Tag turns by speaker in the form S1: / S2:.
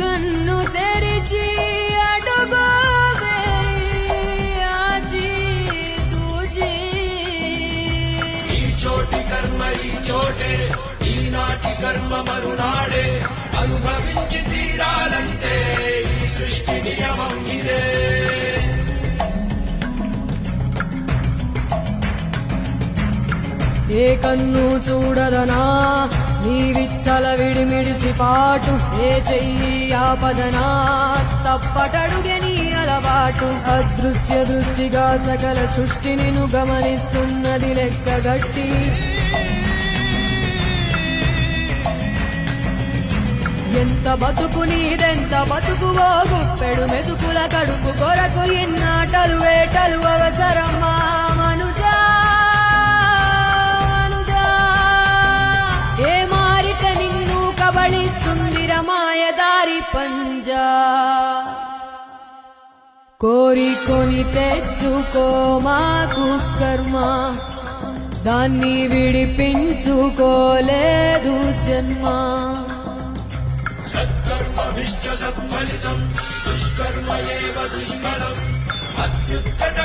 S1: కన్ను తెరిచి అడుగు
S2: చోటి కర్మ ఈ చోటే ఈనాటి కర్మ మరునాడే. అనుభవించి తీరాలంటే ఈ సృష్టి నియమం ఇదే.
S1: ఏ కన్ను చూడదనా నీ చల విడిమిడిసి పాటు ఏ చెయ్యి ఆపదనా? పదనా నీ అలవాటు. అదృశ్య దృష్టిగా సకల సృష్టిని గమనిస్తున్నది లెక్క గట్టి. ఎంత బతుకు నీదెంత బతుకువో గుప్పెడు మెతుకుల కడుపు కొరకు ఎన్నాటలు వేటలు అవసరమా? కబళిస్తుంది రమాయదారి పంజా. కోరికొని తెచ్చుకో మాకు కర్మ దాన్ని విడిపించుకోలేదు జన్మ.
S2: సత్కర్మ సత్ఫలితం దుష్కర్మ దుష్కరం అత్యుత్కట